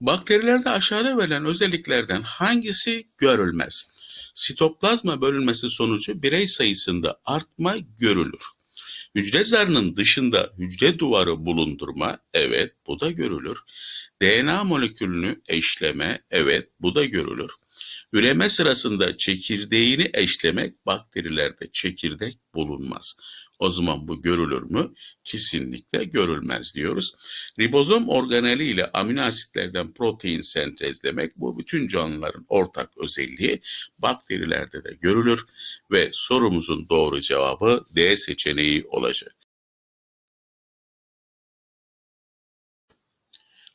Bakterilerde aşağıda verilen özelliklerden hangisi görülmez? Sitoplazma bölünmesi sonucu birey sayısında artma görülür. Hücre zarının dışında hücre duvarı bulundurma, evet bu da görülür. DNA molekülünü eşleme, evet bu da görülür. Üreme sırasında çekirdeğini eşlemek bakterilerde çekirdek bulunmaz. O zaman bu görülür mü? Kesinlikle görülmez diyoruz. Ribozom organeli ile amino asitlerden protein sentezlemek bu bütün canlıların ortak özelliği bakterilerde de görülür ve sorumuzun doğru cevabı D seçeneği olacak.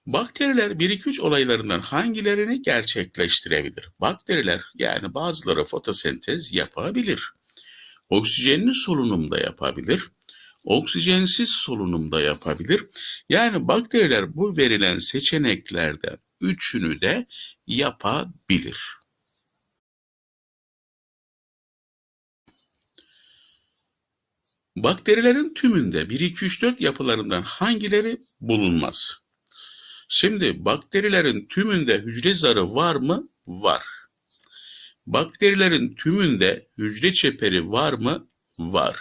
Bakteriler 1-2-3 olaylarından hangilerini gerçekleştirebilir? Bakteriler yani bazıları fotosentez yapabilir. Oksijenli solunumda yapabilir. Oksijensiz solunumda yapabilir. Yani bakteriler bu verilen seçeneklerden üçünü de yapabilir. Bakterilerin tümünde 1-2-3-4 yapılarından hangileri bulunmaz? Şimdi bakterilerin tümünde hücre zarı var mı? Var. Bakterilerin tümünde hücre çeperi var mı? Var.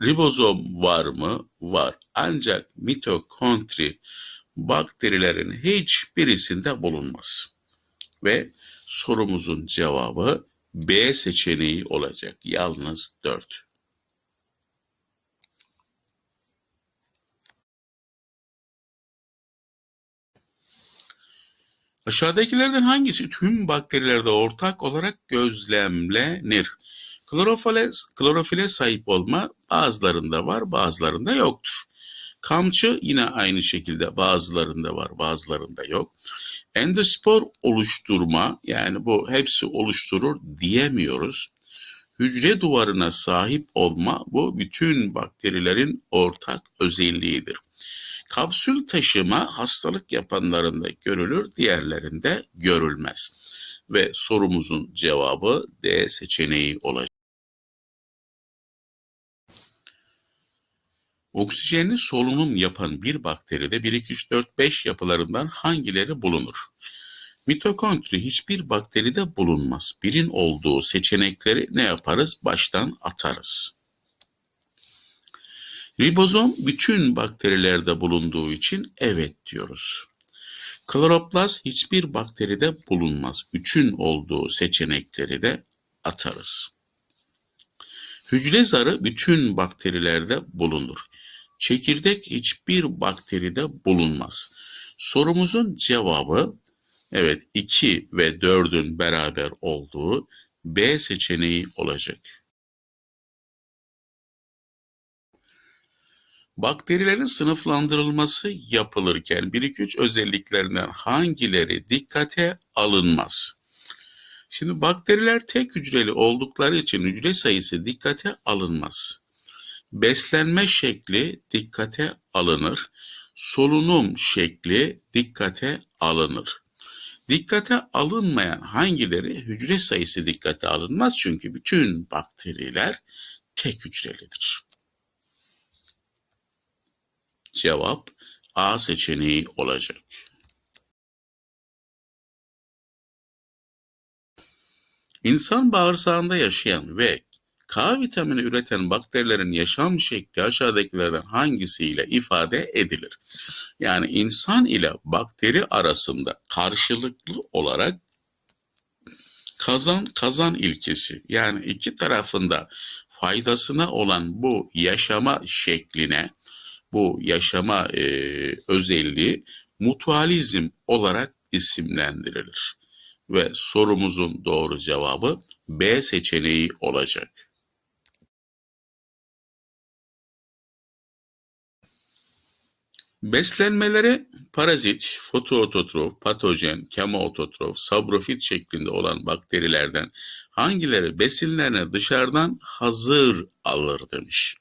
Ribozom var mı? Var. Ancak mitokondri bakterilerin hiçbirisinde bulunmaz. Ve sorumuzun cevabı B seçeneği olacak. Yalnız 4. Aşağıdakilerden hangisi tüm bakterilerde ortak olarak gözlemlenir? Klorofile, klorofile sahip olma bazılarında var, bazılarında yoktur. Kamçı yine aynı şekilde bazılarında var, bazılarında yok. Endospor oluşturma yani bu hepsi oluşturur diyemiyoruz. Hücre duvarına sahip olma bu bütün bakterilerin ortak özelliğidir. Kapsül taşıma hastalık yapanlarında görülür, diğerlerinde görülmez. Ve sorumuzun cevabı D seçeneği olacak. Oksijenli solunum yapan bir bakteride 1, 2, 3, 4, 5 yapılarından hangileri bulunur? Mitokondri hiçbir bakteride bulunmaz. Birin olduğu seçenekleri ne yaparız? Baştan atarız. Ribozom bütün bakterilerde bulunduğu için evet diyoruz. Kloroplast hiçbir bakteride bulunmaz. Üçün olduğu seçenekleri de atarız. Hücre zarı bütün bakterilerde bulunur. Çekirdek hiçbir bakteride bulunmaz. Sorumuzun cevabı evet 2 ve 4'ün beraber olduğu B seçeneği olacak. Bakterilerin sınıflandırılması yapılırken 1-2-3 özelliklerinden hangileri dikkate alınmaz? Şimdi bakteriler tek hücreli oldukları için hücre sayısı dikkate alınmaz. Beslenme şekli dikkate alınır. Solunum şekli dikkate alınır. Dikkate alınmayan hangileri hücre sayısı dikkate alınmaz çünkü bütün bakteriler tek hücrelidir. Cevap A seçeneği olacak. İnsan bağırsağında yaşayan ve K vitamini üreten bakterilerin yaşam şekli aşağıdakilerden hangisiyle ifade edilir? Yani insan ile bakteri arasında karşılıklı olarak kazan kazan ilkesi yani iki tarafında faydasına olan bu yaşama şekline bu yaşama e, özelliği mutualizm olarak isimlendirilir. Ve sorumuzun doğru cevabı B seçeneği olacak. Beslenmeleri parazit, fotoototrof, patojen, kemoototrof, sabrofit şeklinde olan bakterilerden hangileri besinlerini dışarıdan hazır alır demiş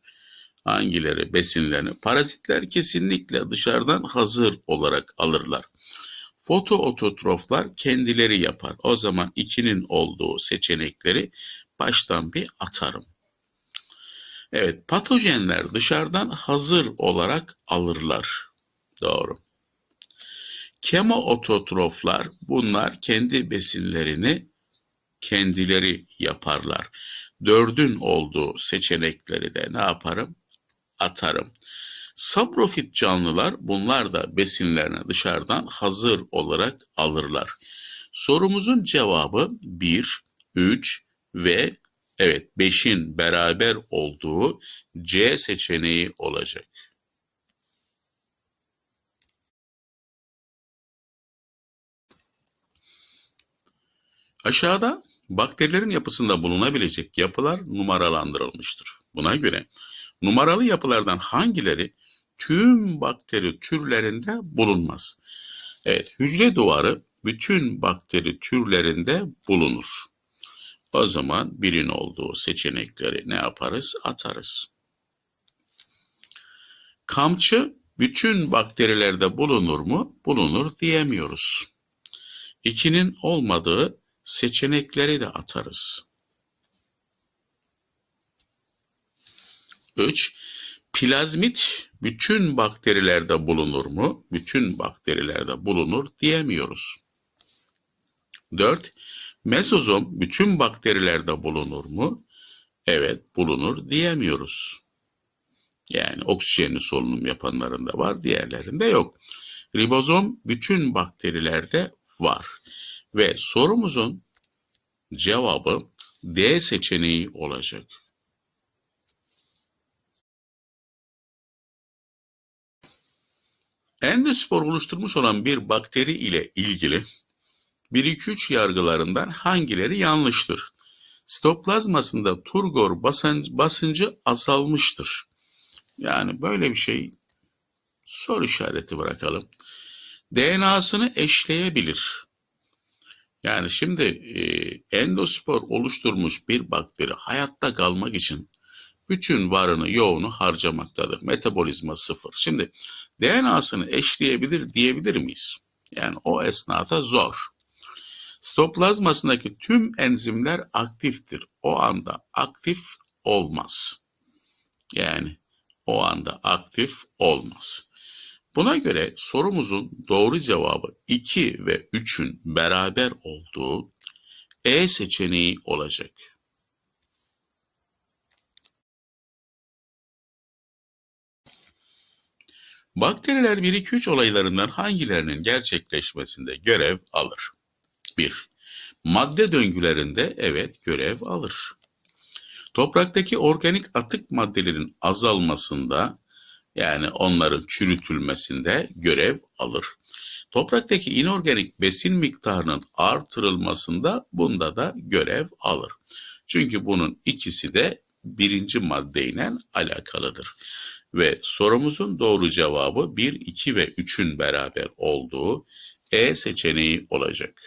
hangileri besinlerini? Parazitler kesinlikle dışarıdan hazır olarak alırlar. Fotoototroflar kendileri yapar. O zaman ikinin olduğu seçenekleri baştan bir atarım. Evet, patojenler dışarıdan hazır olarak alırlar. Doğru. Kemoototroflar bunlar kendi besinlerini kendileri yaparlar. Dördün olduğu seçenekleri de ne yaparım? Atarım. Saprofit canlılar bunlar da besinlerini dışarıdan hazır olarak alırlar. Sorumuzun cevabı 1, 3 ve evet 5'in beraber olduğu C seçeneği olacak. Aşağıda bakterilerin yapısında bulunabilecek yapılar numaralandırılmıştır. Buna göre numaralı yapılardan hangileri tüm bakteri türlerinde bulunmaz? Evet, hücre duvarı bütün bakteri türlerinde bulunur. O zaman birin olduğu seçenekleri ne yaparız? Atarız. Kamçı bütün bakterilerde bulunur mu? Bulunur diyemiyoruz. İkinin olmadığı seçenekleri de atarız. 3. Plazmit bütün bakterilerde bulunur mu? Bütün bakterilerde bulunur diyemiyoruz. 4. Mesozom bütün bakterilerde bulunur mu? Evet bulunur diyemiyoruz. Yani oksijenli solunum yapanlarında var, diğerlerinde yok. Ribozom bütün bakterilerde var. Ve sorumuzun cevabı D seçeneği olacak. Endospor oluşturmuş olan bir bakteri ile ilgili 1-2-3 yargılarından hangileri yanlıştır? Sitoplazmasında turgor basıncı azalmıştır. Yani böyle bir şey soru işareti bırakalım. DNA'sını eşleyebilir. Yani şimdi e, endospor oluşturmuş bir bakteri hayatta kalmak için bütün varını yoğunu harcamaktadır. Metabolizma sıfır. Şimdi DNA'sını eşleyebilir diyebilir miyiz? Yani o esnada zor. Stoplazmasındaki tüm enzimler aktiftir. O anda aktif olmaz. Yani o anda aktif olmaz. Buna göre sorumuzun doğru cevabı 2 ve 3'ün beraber olduğu E seçeneği olacak. Bakteriler 1-2-3 olaylarından hangilerinin gerçekleşmesinde görev alır? 1. Madde döngülerinde evet görev alır. Topraktaki organik atık maddelerin azalmasında yani onların çürütülmesinde görev alır. Topraktaki inorganik besin miktarının artırılmasında bunda da görev alır. Çünkü bunun ikisi de birinci maddeyle alakalıdır. Ve sorumuzun doğru cevabı 1, 2 ve 3'ün beraber olduğu E seçeneği olacak.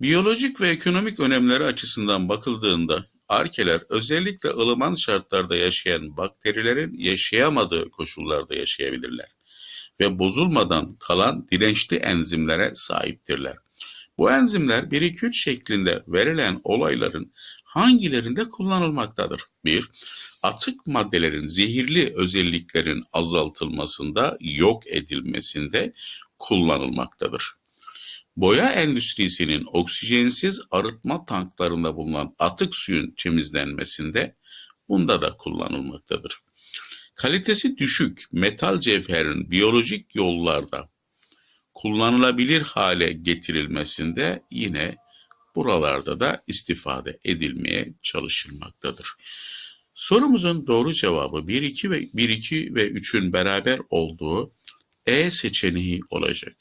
Biyolojik ve ekonomik önemleri açısından bakıldığında arkeler özellikle ılıman şartlarda yaşayan bakterilerin yaşayamadığı koşullarda yaşayabilirler ve bozulmadan kalan dirençli enzimlere sahiptirler. Bu enzimler 1-2-3 şeklinde verilen olayların hangilerinde kullanılmaktadır? 1. Atık maddelerin zehirli özelliklerin azaltılmasında, yok edilmesinde kullanılmaktadır. Boya endüstrisinin oksijensiz arıtma tanklarında bulunan atık suyun temizlenmesinde bunda da kullanılmaktadır. Kalitesi düşük metal cevherin biyolojik yollarda kullanılabilir hale getirilmesinde yine buralarda da istifade edilmeye çalışılmaktadır. Sorumuzun doğru cevabı 1 2 ve 1 2 ve 3'ün beraber olduğu E seçeneği olacak.